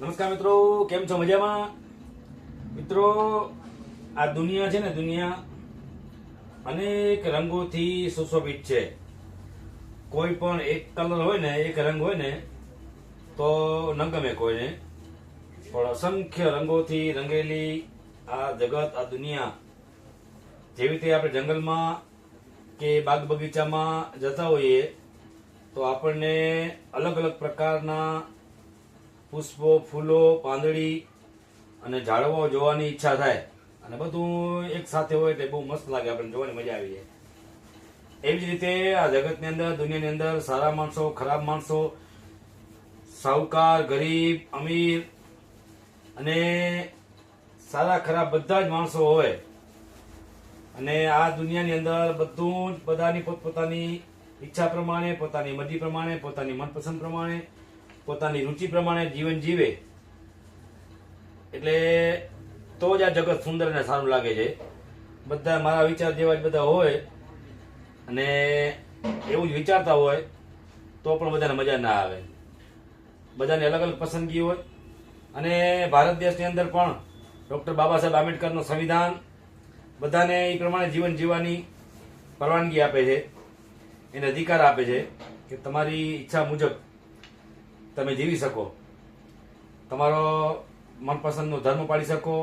નમસ્કાર મિત્રો, કેમ છો? મજામાં? મિત્રો, આ દુનિયા છે ને, દુનિયા અનેક રંગોથી સુશોભિત છે. કોઈ પણ એક કલર હોય ને, એક રંગ હોય ને, તો ન ગમે કોઈને. પણ અસંખ્ય રંગોથી રંગેલી આ જગત, આ દુનિયા, જેવી રીતે આપણે જંગલમાં કે બાગ બગીચામાં જતા હોઈએ, તો આપણને અલગ અલગ પ્રકારના પુષ્પો, ફૂલો, પાંદડી અને ઝાડવાઓ જોવાની ઈચ્છા થાય. અને બધું એક સાથે હોય એટલે બહુ મસ્ત લાગે આપણને જોવાની મજા આવી જાય. એવી જ રીતે આ જગતની અંદર, દુનિયાની અંદર સારા માણસો, ખરાબ માણસો, સાહુકાર, ગરીબ, અમીર અને સારા, ખરાબ બધા જ માણસો હોય. અને આ દુનિયાની અંદર બધું જ બધાની પોતપોતાની ઈચ્છા પ્રમાણે, પોતાની મરજી પ્રમાણે, પોતાની મનપસંદ પ્રમાણે પોતાની રુચિ પ્રમાણે જીવન જીવે. એટલે તો જ આ જગત સુંદર અને સારું લાગે છે. બધા મારા વિચાર જેવા જ બધા હોય અને એવું જ વિચારતા હોય તો પણ બધાને મજા ના આવે. બધાની અલગ અલગ પસંદગી હોય. અને ભારત દેશની અંદર પણ ડૉક્ટર બાબા સાહેબ આંબેડકરનું સંવિધાન બધાને એ પ્રમાણે જીવન જીવવાની પરવાનગી આપે છે. એને અધિકાર આપે છે કે તમારી ઈચ્છા મુજબ તમે જીવી શકો. તમારો મનપસંદનો ધર્મ પાડી શકો,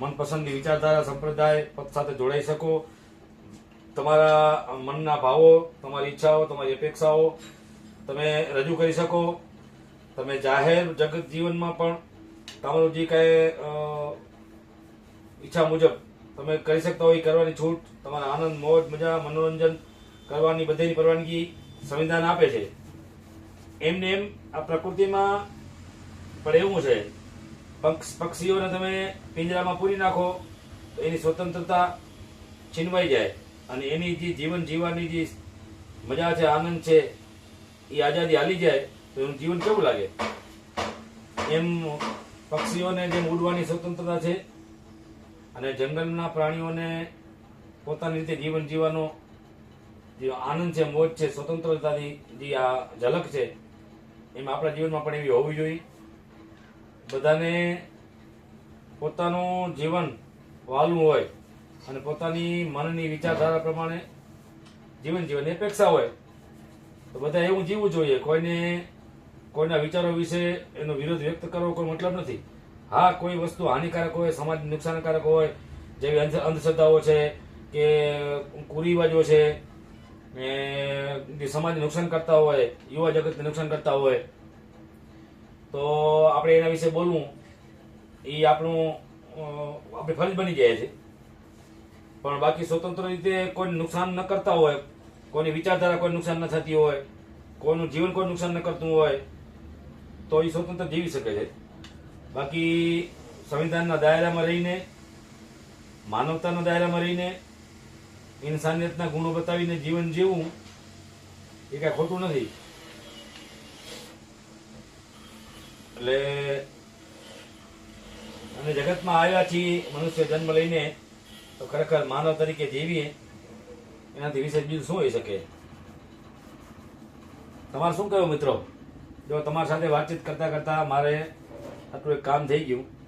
મનપસંદની વિચારધારા, સંપ્રદાય, પદ સાથે જોડાઈ શકો. તમારા મનના ભાવો, તમારી ઈચ્છાઓ, તમારી અપેક્ષાઓ તમે રજૂ કરી શકો. તમે જાહેર જગત જીવનમાં પણ તમારું જે કાંઈ ઈચ્છા મુજબ તમે કરી શકતા હોય કરવાની છૂટ, તમારા આનંદ, મોજ, મજા, મનોરંજન કરવાની બધીની પરવાનગી સંવિધાન આપે છે. એમને એમ આ પ્રકૃતિમાં પણ એવું છે, પક્ષ પક્ષીઓને તમે પિંજરામાં પૂરી નાખો, તો એની સ્વતંત્રતા છીનવાઈ જાય. અને એની જે જીવન જીવવાની જે મજા છે, આનંદ છે, એ આઝાદી હાલી જાય, તો એનું જીવન કેવું લાગે? એમ પક્ષીઓને જેમ ઉડવાની સ્વતંત્રતા છે, અને જંગલના પ્રાણીઓને પોતાની રીતે જીવન જીવવાનો જે આનંદ છે, મોજ છે સ્વતંત્રતાની જે આ ઝલક છે એમ આપણા જીવનમાં પણ એવી હોવી જોઈએ. બધાને પોતાનું જીવન વાલું હોય અને પોતાની મનની વિચારધારા પ્રમાણે જીવન જીવનની અપેક્ષા હોય, તો બધા એવું જીવવું જોઈએ. કોઈને કોઈના વિચારો વિશે એનો વિરોધ વ્યક્ત કરવો કોઈ મતલબ નથી. હા, કોઈ વસ્તુ હાનિકારક હોય સમાજ નુકસાનકારક હોય, જેવી અંધશ્રદ્ધાઓ છે કે કુરિવાજો છે સમાજને નુકસાન કરતા હોય, યુવા જગતને નુકસાન કરતા હોય, તો આપણે એના વિશે બોલવું, એ આપણું આપણી ફરજ બની જાય છે. પણ બાકી સ્વતંત્ર રીતે કોઈને નુકસાન ન કરતા હોય, કોઈની વિચારધારા કોઈ નુકસાન ન થતી હોય, કોઈનું જીવન કોઈ નુકસાન ન કરતું હોય, તો એ સ્વતંત્ર જીવી શકે છે. બાકી સંવિધાનના દાયરામાં રહીને, માનવતાના દાયરામાં રહીને ઇન્સાનિયતના ગુણો બતાવીને જીવન જીવવું એ કાંઈ ખોટું નથી. એટલે અને જગતમાં આવ્યા છીએ, મનુષ્ય જન્મ લઈને તો ખરેખર માનવ તરીકે જીવીએ, એનાથી વિશેષ બીજું શું હોઈ શકે? તમારે શું કહ્યું મિત્રો? જો તમારી સાથે વાતચીત કરતા કરતા મારે આટલું એક કામ થઈ ગયું.